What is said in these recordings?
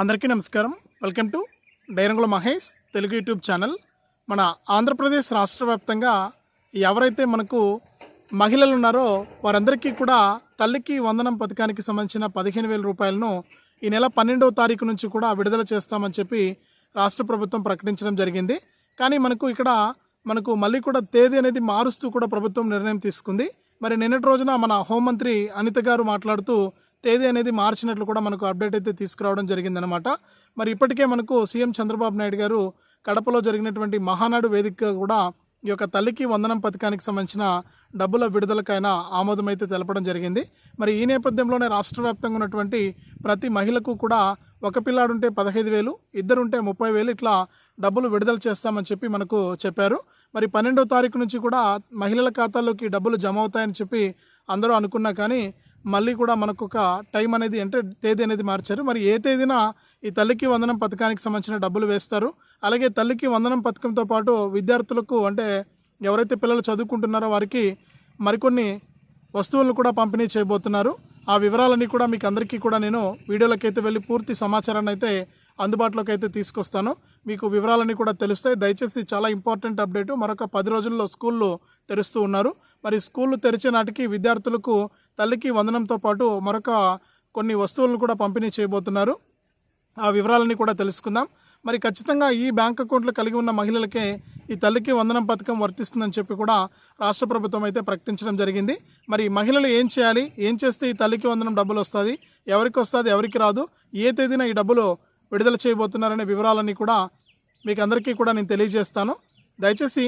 అందరికీ నమస్కారం. Welcome to Dairangula Mahesh Telugu YouTube channel. మన ఆంధ్రప్రదేశ్ రాష్ట్ర వ్యాప్తంగా ఎవరైతే మనకు మహిళలు ఉన్నారో వారందరికీ కూడా తల్లికి వందనం పథకానికి సంబంధించిన పదిహేను వేల రూపాయలను ఈ నెల పన్నెండవ తారీఖు నుంచి కూడా విడుదల చేస్తామని చెప్పి రాష్ట్ర ప్రభుత్వం ప్రకటించడం జరిగింది. కానీ మనకు ఇక్కడ మనకు మళ్ళీ కూడా తేదీ అనేది మారుస్తూ కూడా ప్రభుత్వం నిర్ణయం తీసుకుంది. మరి నిన్నటి రోజున మన హోంమంత్రి అనిత గారు మాట్లాడుతూ తేదీ అనేది మార్చినట్లు కూడా మనకు అప్డేట్ అయితే తీసుకురావడం జరిగిందనమాట మరి ఇప్పటికే మనకు సీఎం చంద్రబాబు నాయుడు గారు కడపలో జరిగినటువంటి మహానాడు వేదికగా కూడా ఈ యొక్క తల్లికి వందనం పథకానికి సంబంధించిన డబ్బుల విడుదలకైనా ఆమోదం అయితే తెలపడం జరిగింది. మరి ఈ నేపథ్యంలోనే రాష్ట్ర వ్యాప్తంగా ఉన్నటువంటి ప్రతి మహిళకు కూడా ఒక పిల్లాడుంటే పదహైదు వేలు ఇద్దరుంటే ముప్పై వేలు ఇట్లా డబ్బులు విడుదల చేస్తామని చెప్పి మనకు చెప్పారు. మరి పన్నెండో తారీఖు నుంచి కూడా మహిళల ఖాతాల్లోకి డబ్బులు జమ అవుతాయని చెప్పి అందరూ అనుకున్నా కానీ మళ్ళీ కూడా మనకు ఒక టైం అనేది అంటే తేదీ అనేది మార్చారు. మరి ఏ తేదీన ఈ తల్లికి వందనం పథకానికి సంబంధించిన డబ్బులు వేస్తారు? అలాగే తల్లికి వందనం పథకంతో పాటు విద్యార్థులకు అంటే ఎవరైతే పిల్లలు చదువుకుంటున్నారో వారికి మరికొన్ని వస్తువులను కూడా పంపిణీ చేయబోతున్నారు. ఆ వివరాలన్నీ కూడా మీకు అందరికీ కూడా నేను వీడియోలోకి అయితే వెళ్ళి పూర్తి సమాచారాన్ని అయితే అందుబాటులోకి అయితే తీసుకొస్తాను. మీకు వివరాలన్నీ కూడా తెలుస్తాయి. దయచేసి చాలా ఇంపార్టెంట్ అప్డేట్. మరొక పది రోజుల్లో స్కూళ్ళు తెరుస్తూ ఉన్నారు. మరి స్కూళ్ళు తెరిచే నాటికి విద్యార్థులకు తల్లికి వందనంతో పాటు మరొక కొన్ని వస్తువులను కూడా పంపిణీ చేయబోతున్నారు. ఆ వివరాలన్నీ కూడా తెలుసుకుందాం. మరి ఖచ్చితంగా ఈ బ్యాంక్ అకౌంట్లు కలిగి ఉన్న మహిళలకే ఈ తల్లికి వందనం పథకం వర్తిస్తుందని చెప్పి కూడా రాష్ట్ర ప్రభుత్వం అయితే ప్రకటించడం జరిగింది. మరి మహిళలు ఏం చేయాలి? ఏం చేస్తే ఈ తల్లికి వందనం డబ్బులు వస్తుంది? ఎవరికి వస్తుంది? ఎవరికి రాదు? ఏ తేదీన ఈ డబ్బులు విడుదల చేయబోతున్నారనే వివరాలన్నీ కూడా మీకు అందరికీ కూడా నేను తెలియజేస్తాను. దయచేసి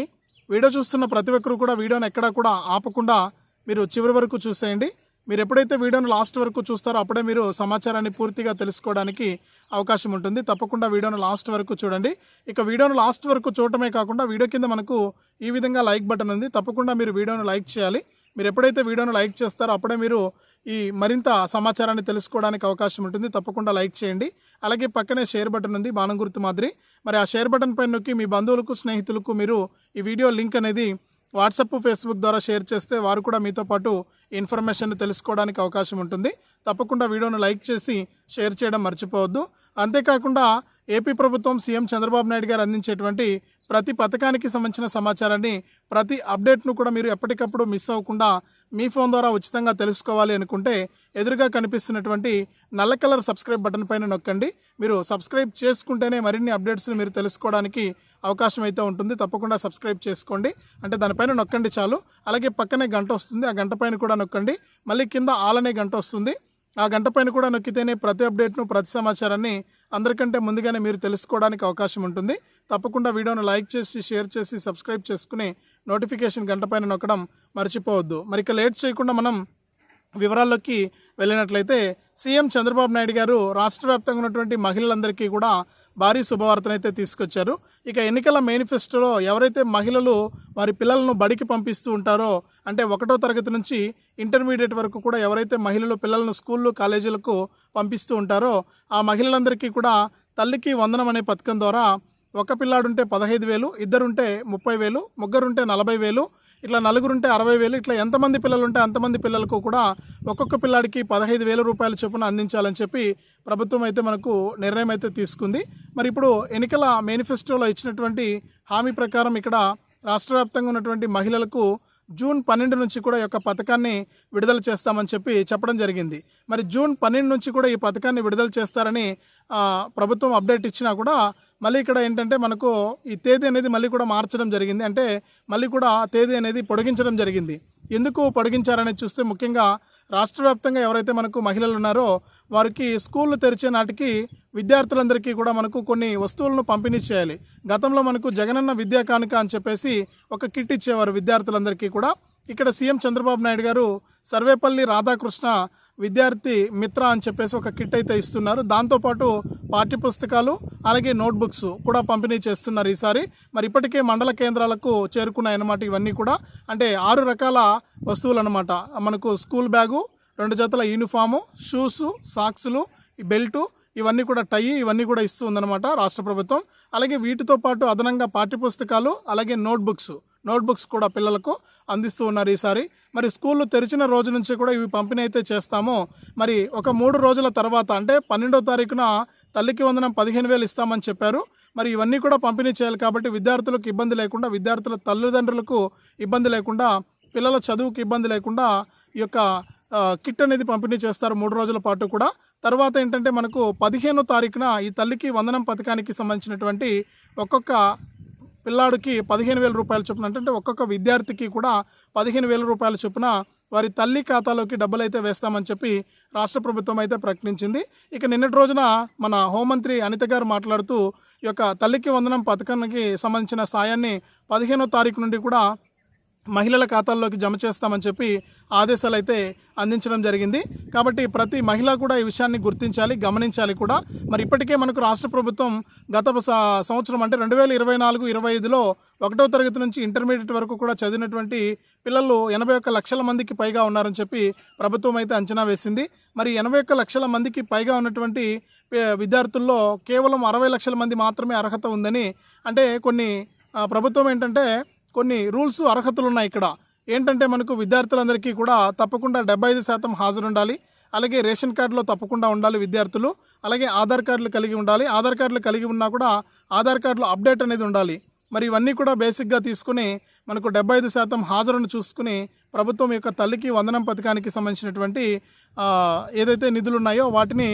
వీడియో చూస్తున్న ప్రతి ఒక్కరు కూడా వీడియోని ఎక్కడా కూడా ఆపకుండా మీరు చివరి వరకు చూసేయండి. మీరు ఎప్పుడైతే వీడియోను లాస్ట్ వరకు చూస్తారో అప్పుడే మీరు సమాచారాన్ని పూర్తిగా తెలుసుకోవడానికి అవకాశం ఉంటుంది. తప్పకుండా వీడియోను లాస్ట్ వరకు చూడండి. ఇక వీడియోను లాస్ట్ వరకు చూడటమే కాకుండా వీడియో కింద మనకు ఈ విధంగా లైక్ బటన్ ఉంది. తప్పకుండా మీరు వీడియోను లైక్ చేయాలి. మీరు ఎప్పుడైతే వీడియోను లైక్ చేస్తారో అప్పుడే మీరు ఈ మరింత సమాచారాన్ని తెలుసుకోవడానికి అవకాశం ఉంటుంది. తప్పకుండా లైక్ చేయండి. అలాగే పక్కనే షేర్ బటన్ ఉంది బాణం గుర్తు మాదిరి. మరి ఆ షేర్ బటన్ పైన నొక్కి మీ బంధువులకు స్నేహితులకు మీరు ఈ వీడియో లింక్ అనేది వాట్సప్ ఫేస్బుక్ ద్వారా షేర్ చేస్తే వారు కూడా మీతో పాటు ఇన్ఫర్మేషన్ తెలుసుకోవడానికి అవకాశం ఉంటుంది. తప్పకుండా వీడియోను లైక్ చేసి షేర్ చేయడం మర్చిపోవద్దు. అంతేకాకుండా ఏపీ ప్రభుత్వం సీఎం చంద్రబాబు నాయుడు గారు అందించేటువంటి ప్రతి పథకానికి సంబంధించిన సమాచారాన్ని ప్రతి అప్డేట్ను కూడా మీరు ఎప్పటికప్పుడు మిస్ అవ్వకుండా మీ ఫోన్ ద్వారా ఉచితంగా తెలుసుకోవాలి అనుకుంటే ఎదురుగా కనిపిస్తున్నటువంటి నల్ల కలర్ సబ్స్క్రైబ్ బటన్ పైన నొక్కండి. మీరు సబ్స్క్రైబ్ చేసుకుంటేనే మరిన్ని అప్డేట్స్ని మీరు తెలుసుకోవడానికి అవకాశం అయితే ఉంటుంది. తప్పకుండా సబ్స్క్రైబ్ చేసుకోండి. అంటే దానిపైన నొక్కండి చాలు. అలాగే పక్కనే గంట వస్తుంది. ఆ గంట పైన కూడా నొక్కండి. మళ్ళీ కింద ఆల్ అనే గంట వస్తుంది. ఆ గంట పైన కూడా నొక్కితేనే ప్రతి అప్డేట్ను ప్రతి సమాచారాన్ని అందరికంటే ముందుగానే మీరు తెలుసుకోవడానికి అవకాశం ఉంటుంది. తప్పకుండా వీడియోను లైక్ చేసి షేర్ చేసి సబ్స్క్రైబ్ చేసుకుని నోటిఫికేషన్ గంట పైన నొక్కడం మర్చిపోవద్దు. మరి ఇక లేట్ చేయకుండా మనం వివరాల్లోకి వెళ్ళినట్లయితే సీఎం చంద్రబాబు నాయుడు గారు రాష్ట్ర వ్యాప్తంగా ఉన్నటువంటి మహిళలందరికీ కూడా భారీ శుభవార్తనైతే తీసుకొచ్చారు. ఇక ఎన్నికల మేనిఫెస్టోలో ఎవరైతే మహిళలు వారి పిల్లలను బడికి పంపిస్తూ ఉంటారో అంటే ఒకటో తరగతి నుంచి ఇంటర్మీడియట్ వరకు కూడా ఎవరైతే మహిళలు పిల్లలను స్కూళ్ళు కాలేజీలకు పంపిస్తూ ఉంటారో ఆ మహిళలందరికీ కూడా తల్లికి వందనం అనే పథకం ద్వారా ఒక పిల్లాడుంటే పదహైదు వేలు ఇద్దరుంటే ముప్పై వేలు ముగ్గురుంటే నలభై వేలు ఇట్లా నలుగురుంటే అరవై వేలు ఇట్లా ఎంతమంది పిల్లలు ఉంటే అంతమంది పిల్లలకు కూడా ఒక్కొక్క పిల్లాడికి పదహైదు వేల రూపాయల చొప్పున అందించాలని చెప్పి ప్రభుత్వం అయితే మనకు నిర్ణయం అయితే తీసుకుంది. మరి ఇప్పుడు ఎన్నికల మేనిఫెస్టోలో ఇచ్చినటువంటి హామీ ప్రకారం ఇక్కడ రాష్ట్ర వ్యాప్తంగా ఉన్నటువంటి మహిళలకు జూన్ పన్నెండు నుంచి కూడా ఈ యొక్క పథకాన్ని విడుదల చేస్తామని చెప్పి చెప్పడం జరిగింది. మరి జూన్ పన్నెండు నుంచి కూడా ఈ పథకాన్ని విడుదల చేస్తారని ప్రభుత్వం అప్డేట్ ఇచ్చినా కూడా మళ్ళీ ఇక్కడ ఏంటంటే మనకు ఈ తేదీ అనేది మళ్ళీ కూడా మార్చడం జరిగింది. అంటే మళ్ళీ కూడా తేదీ అనేది పొడిగించడం జరిగింది. ఎందుకు పొడిగించారనేది చూస్తే ముఖ్యంగా రాష్ట్ర వ్యాప్తంగా ఎవరైతే మనకు మహిళలు ఉన్నారో వారికి స్కూళ్ళు తెరిచే నాటికి విద్యార్థులందరికీ కూడా మనకు కొన్ని వస్తువులను పంపిణీ చేయాలి. గతంలో మనకు జగనన్న విద్యా కానుక అని చెప్పేసి ఒక కిట్ ఇచ్చేవారు విద్యార్థులందరికీ కూడా. ఇక్కడ సీఎం చంద్రబాబు నాయుడు గారు సర్వేపల్లి రాధాకృష్ణ విద్యార్థి మిత్ర అని చెప్పేసి ఒక కిట్ అయితే ఇస్తున్నారు. దాంతోపాటు పాఠ్య పుస్తకాలు అలాగే నోట్బుక్స్ కూడా పంపిణీ చేస్తున్నారు ఈసారి. మరి ఇప్పటికే మండల కేంద్రాలకు చేరుకున్నాయన్నమాట ఇవన్నీ కూడా. అంటే ఆరు రకాల వస్తువులు అనమాట మనకు స్కూల్ బ్యాగు రెండు జతల యూనిఫాము షూసు సాక్సులు బెల్టు ఇవన్నీ కూడా టై ఇవన్నీ కూడా ఇస్తూ ఉందన్నమాట రాష్ట్ర ప్రభుత్వం. అలాగే వీటితో పాటు అదనంగా పాఠ్యపుస్తకాలు అలాగే నోట్బుక్స్ నోట్బుక్స్ కూడా పిల్లలకు అందిస్తూ ఉన్నారు ఈసారి. మరి స్కూళ్ళు తెరిచిన రోజు నుంచి కూడా ఇవి పంపిణీ అయితే చేస్తాము. మరి ఒక మూడు రోజుల తర్వాత అంటే పన్నెండో తారీఖున తల్లికి వందనం పదిహేను వేలు ఇస్తామని చెప్పారు. మరి ఇవన్నీ కూడా పంపిణీ చేయాలి కాబట్టి విద్యార్థులకు ఇబ్బంది లేకుండా విద్యార్థుల తల్లిదండ్రులకు ఇబ్బంది లేకుండా పిల్లల చదువుకి ఇబ్బంది లేకుండా ఈ యొక్క కిట్ అనేది పంపిణీ చేస్తారు మూడు రోజుల పాటు కూడా. తర్వాత ఏంటంటే మనకు పదిహేనో తారీఖున ఈ తల్లికి వందనం పథకానికి సంబంధించినటువంటి ఒక్కొక్క పిల్లాడికి పదిహేను వేల రూపాయల చొప్పున అంటే ఒక్కొక్క విద్యార్థికి కూడా పదిహేను వేల రూపాయల చొప్పున వారి తల్లి ఖాతాలోకి డబ్బులు అయితే వేస్తామని చెప్పి రాష్ట్ర ప్రభుత్వం అయితే ప్రకటించింది. ఇక నిన్నటి రోజున మన హోంమంత్రి అనిత గారు మాట్లాడుతూ ఈ యొక్క తల్లికి వందనం పథకానికి సంబంధించిన సాయాన్ని పదిహేనో తారీఖు నుండి కూడా మహిళల ఖాతాల్లోకి జమ చేస్తామని చెప్పి ఆదేశాలు అయితే అందించడం జరిగింది. కాబట్టి ప్రతి మహిళ కూడా ఈ విషయాన్ని గుర్తించాలి గమనించాలి కూడా. మరి ఇప్పటికే మనకు రాష్ట్ర ప్రభుత్వం గత స- సంవత్సరం అంటే రెండు వేల ఇరవై నాలుగు ఇరవై ఐదులో ఒకటో తరగతి నుంచి ఇంటర్మీడియట్ వరకు కూడా చదివినటువంటి పిల్లలు ఎనభై ఒక్క లక్షల మందికి పైగా ఉన్నారని చెప్పి ప్రభుత్వం అయితే అంచనా వేసింది. మరి ఎనభై ఒక్క లక్షల మందికి పైగా ఉన్నటువంటి విద్యార్థుల్లో కేవలం అరవై లక్షల మంది మాత్రమే అర్హత ఉందని అంటే కొన్ని ప్రభుత్వం ఏంటంటే కొన్ని రూల్స్ అర్హతలు ఉన్నాయి ఇక్కడ. ఏంటంటే మనకు విద్యార్థులందరికీ కూడా తప్పకుండా డెబ్బై ఐదు శాతం హాజరు ఉండాలి అలాగే రేషన్ కార్డులో తప్పకుండా ఉండాలి విద్యార్థులు. అలాగే ఆధార్ కార్డులు కలిగి ఉండాలి. ఆధార్ కార్డులు కలిగి ఉన్నా కూడా ఆధార్ కార్డులో అప్డేట్ అనేది ఉండాలి. మరి ఇవన్నీ కూడా బేసిక్గా తీసుకుని మనకు డెబ్బై ఐదు శాతం హాజరును చూసుకుని ప్రభుత్వం యొక్క తల్లికి వందనం పథకానికి సంబంధించినటువంటి ఏదైతే నిధులు ఉన్నాయో వాటిని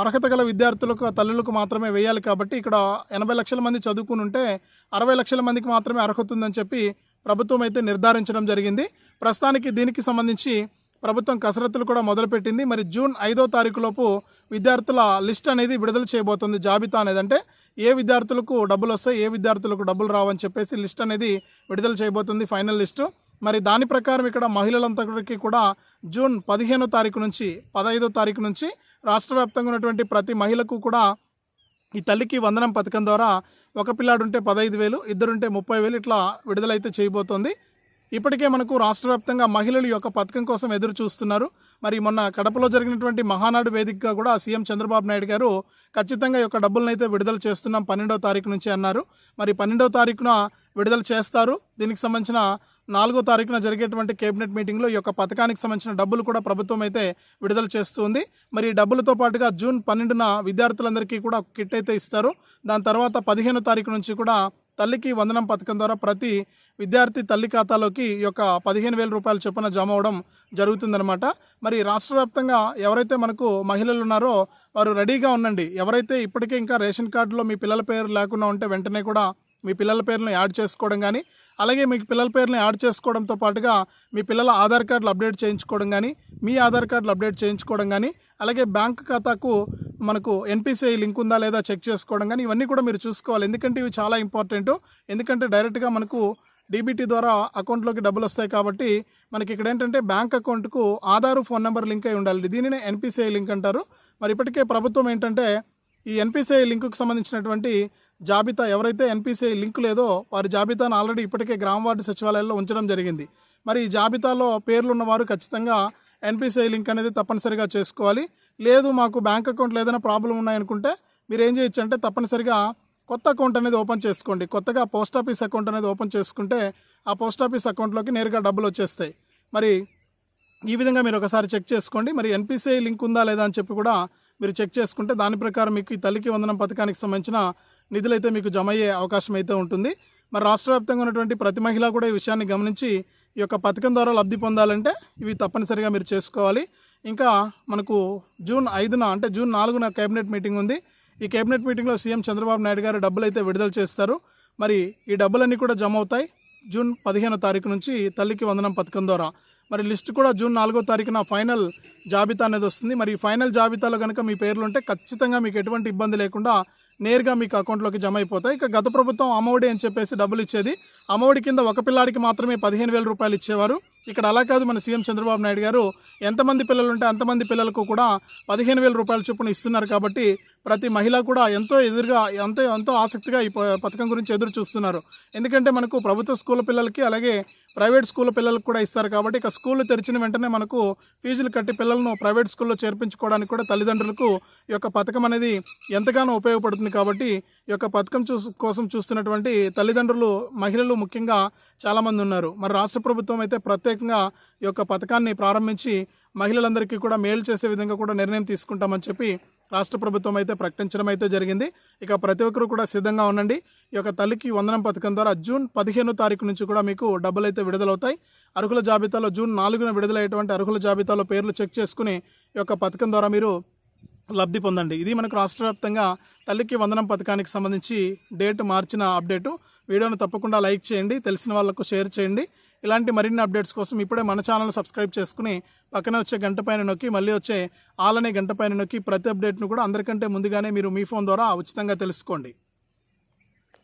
అర్హత గల విద్యార్థులకు తల్లులకు మాత్రమే వేయాలి కాబట్టి ఇక్కడ ఎనభై లక్షల మంది చదువుకుని ఉంటే అరవై లక్షల మందికి మాత్రమే అర్హత ఉందని చెప్పి ప్రభుత్వం అయితే నిర్ధారించడం జరిగింది. ప్రస్తుతానికి దీనికి సంబంధించి ప్రభుత్వం కసరత్తులు కూడా మొదలుపెట్టింది. మరి జూన్ ఐదో తారీఖులోపు విద్యార్థుల లిస్ట్ అనేది విడుదల చేయబోతుంది జాబితా అనేది అంటే ఏ విద్యార్థులకు డబ్బులు వస్తాయి ఏ విద్యార్థులకు డబ్బులు రావని చెప్పేసి లిస్ట్ అనేది విడుదల చేయబోతుంది ఫైనల్ లిస్టు. మరి దాని ప్రకారం ఇక్కడ మహిళలందరికీ కూడా జూన్ పదిహేనో తారీఖు నుంచి పదహైదో తారీఖు నుంచి రాష్ట్ర వ్యాప్తంగా ఉన్నటువంటి ప్రతి మహిళకు కూడా ఈ తల్లికి వందనం పథకం ద్వారా ఒక పిల్లాడుంటే పదహైదు వేలు ఇద్దరుంటే ముప్పై వేలు ఇట్లా విడుదలైతే చేయబోతోంది. ఇప్పటికే మనకు రాష్ట్ర వ్యాప్తంగా మహిళలు ఈ యొక్క పథకం కోసం ఎదురు చూస్తున్నారు మరి మొన్న కడపలో జరిగినటువంటి మహానాడు వేదికగా కూడా సీఎం చంద్రబాబు నాయుడు గారు ఖచ్చితంగా ఈ యొక్క డబ్బులను అయితే విడుదల చేస్తున్నాం పన్నెండవ తారీఖు నుంచి అన్నారు. మరి పన్నెండవ తారీఖున విడుదల చేస్తారు. దీనికి సంబంధించిన నాలుగో తారీఖున జరిగేటువంటి కేబినెట్ మీటింగ్లో ఈ యొక్క పథకానికి సంబంధించిన డబ్బులు కూడా ప్రభుత్వం అయితే విడుదల చేస్తుంది. మరి డబ్బులతో పాటుగా జూన్ పన్నెండున విద్యార్థులందరికీ కూడా కిట్ అయితే ఇస్తారు. దాని తర్వాత పదిహేనో తారీఖు నుంచి కూడా తల్లికి వందనం పథకం ద్వారా ప్రతి విద్యార్థి తల్లి ఖాతాలోకి ఈ యొక్క పదిహేను వేల రూపాయల చొప్పున జమ అవడం జరుగుతుందన్నమాట. మరి రాష్ట్ర వ్యాప్తంగా ఎవరైతే మనకు మహిళలు ఉన్నారో వారు రెడీగా ఉండండి. ఎవరైతే ఇప్పటికే ఇంకా రేషన్ కార్డులో మీ పిల్లల పేరు లేకుండా ఉంటే వెంటనే కూడా మీ పిల్లల పేర్లను యాడ్ చేసుకోవడం కానీ అలాగే మీ పిల్లల పేర్లను యాడ్ చేసుకోవడంతో పాటుగా మీ పిల్లల ఆధార్ కార్డులు అప్డేట్ చేయించుకోవడం కానీ మీ ఆధార్ కార్డులు అప్డేట్ చేయించుకోవడం కానీ అలాగే బ్యాంక్ ఖాతాకు మనకు ఎన్పిసిఐ లింక్ ఉందా లేదా చెక్ చేసుకోవడం కానీ ఇవన్నీ కూడా మీరు చూసుకోవాలి. ఎందుకంటే ఇవి చాలా ఇంపార్టెంట్. ఎందుకంటే డైరెక్ట్గా మనకు డీబీటీ ద్వారా అకౌంట్లోకి డబ్బులు వస్తాయి కాబట్టి మనకి ఇక్కడ ఏంటంటే బ్యాంక్ అకౌంట్కు ఆధారు ఫోన్ నెంబర్ లింక్ అయి ఉండాలి. దీనినే ఎన్పిసిఐ లింక్ అంటారు. మరి ఇప్పటికే ప్రభుత్వం ఏంటంటే ఈ ఎన్పిసిఐ లింకుకు సంబంధించినటువంటి జాబితా ఎవరైతే ఎన్పిసిఐ లింక్ లేదో వారి జాబితాను ఆల్రెడీ ఇప్పటికే గ్రామ వార్డు సచివాలయాల్లో ఉంచడం జరిగింది. మరి ఈ జాబితాలో పేర్లు ఉన్నవారు ఖచ్చితంగా ఎన్పిసిఐ లింక్ అనేది తప్పనిసరిగా చేసుకోవాలి. లేదు మాకు బ్యాంక్ అకౌంట్లో ఏదైనా ప్రాబ్లం ఉన్నాయనుకుంటే మీరు ఏం చేయొచ్చు అంటే తప్పనిసరిగా కొత్త అకౌంట్ అనేది ఓపెన్ చేసుకోండి. కొత్తగా పోస్ట్ ఆఫీస్ అకౌంట్ అనేది ఓపెన్ చేసుకుంటే ఆ పోస్ట్ ఆఫీస్ అకౌంట్లోకి నేరుగా డబ్బులు వచ్చేస్తాయి. మరి ఈ విధంగా మీరు ఒకసారి చెక్ చేసుకోండి. మరి ఎన్పిసిఐ లింక్ ఉందా లేదా అని చెప్పి కూడా మీరు చెక్ చేసుకుంటే దాని ప్రకారం మీకు ఈ తల్లికి వందనం పథకానికి సంబంధించిన నిధులైతే మీకు జమ అయ్యే అవకాశం అయితే ఉంటుంది. మరి రాష్ట్ర వ్యాప్తంగా ఉన్నటువంటి ప్రతి మహిళ కూడా ఈ విషయాన్ని గమనించి ఈ యొక్క పథకం ద్వారా లబ్ధి పొందాలంటే ఇవి తప్పనిసరిగా మీరు చేసుకోవాలి. ఇంకా మనకు జూన్ ఐదున అంటే జూన్ నాలుగున కేబినెట్ మీటింగ్ ఉంది. ఈ కేబినెట్ మీటింగ్లో సీఎం చంద్రబాబు నాయుడు గారు డబ్బులు అయితే విడుదల చేస్తారు. మరి ఈ డబ్బులన్నీ కూడా జమ అవుతాయి జూన్ పదిహేనో తారీఖు నుంచి తల్లికి వందనం పథకం ద్వారా. మరి లిస్ట్ కూడా జూన్ నాలుగో తారీఖున ఫైనల్ జాబితా అనేది వస్తుంది. మరి ఈ ఫైనల్ జాబితాలో కనుక మీ పేర్లు ఉంటే ఖచ్చితంగా మీకు ఎటువంటి ఇబ్బంది లేకుండా నేరుగా మీకు అకౌంట్లోకి జమ అయిపోతాయి. ఇక గత ప్రభుత్వం అమ్మఒడి అని చెప్పేసి డబ్బులు ఇచ్చేది. అమ్మఒడి కింద ఒక పిల్లాడికి మాత్రమే పదిహేను వేల రూపాయలు ఇచ్చేవారు. ఇక్కడ అలా కాదు మన సీఎం చంద్రబాబు నాయుడు గారు ఎంతమంది పిల్లలు ఉంటే అంతమంది పిల్లలకు కూడా పదిహేను వేల రూపాయల చొప్పున ఇస్తున్నారు కాబట్టి ప్రతి మహిళ కూడా ఎంతో ఎదురుగా ఎంతో ఎంతో ఆసక్తిగా ఈ పథకం గురించి ఎదురు చూస్తున్నారు. ఎందుకంటే మనకు ప్రభుత్వ స్కూల్ పిల్లలకి అలాగే ప్రైవేట్ స్కూల్ పిల్లలకు కూడా ఇస్తారు కాబట్టి ఇక స్కూల్ తెరిచిన వెంటనే మనకు ఫీజులు కట్టి పిల్లలను ప్రైవేట్ స్కూల్లో చేర్పించుకోవడానికి కూడా తల్లిదండ్రులకు ఈ యొక్క పథకం అనేది ఎంతగానో ఉపయోగపడుతుంది కాబట్టి ఈ యొక్క పథకం చూసు కోసం చూస్తున్నటువంటి తల్లిదండ్రులు మహిళలు ముఖ్యంగా చాలామంది ఉన్నారు. మరి రాష్ట్ర ప్రభుత్వం అయితే ప్రత్యేకంగా ఈ యొక్క పథకాన్ని ప్రారంభించి మహిళలందరికీ కూడా మేలు చేసే విధంగా కూడా నిర్ణయం తీసుకుంటామని చెప్పి రాష్ట్ర ప్రభుత్వం అయితే ప్రకటించడం అయితే జరిగింది. ఇక ప్రతి ఒక్కరు కూడా సిద్ధంగా ఉండండి. ఈ యొక్క తల్లికి వందనం పథకం ద్వారా జూన్ పదిహేనో తారీఖు నుంచి కూడా మీకు డబ్బులు అయితే విడుదలవుతాయి. అర్హుల జాబితాలో జూన్ నాలుగున విడుదలయ్యేటువంటి అర్హుల జాబితాలో పేర్లు చెక్ చేసుకుని ఈ యొక్క పథకం ద్వారా మీరు లబ్ధి పొందండి. ఇది మనకు రాష్ట్ర వ్యాప్తంగా తల్లికి వందనం పథకానికి సంబంధించి డేట్ మార్చిన అప్డేటు. వీడియోను తప్పకుండా లైక్ చేయండి. తెలిసిన వాళ్ళకు షేర్ చేయండి. ఇలాంటి మరిన్ని అప్డేట్స్ కోసం ఇప్పుడే మన ఛానల్ సబ్స్క్రైబ్ చేసుకుని పక్కనే వచ్చే గంట పైన నొక్కి మళ్ళీ వచ్చే ఆలనే గంట పైన నొక్కి ప్రతి అప్డేట్ను కూడా అందరికంటే ముందుగానే మీరు మీ ఫోన్ ద్వారా ఉచితంగా తెలుసుకోండి.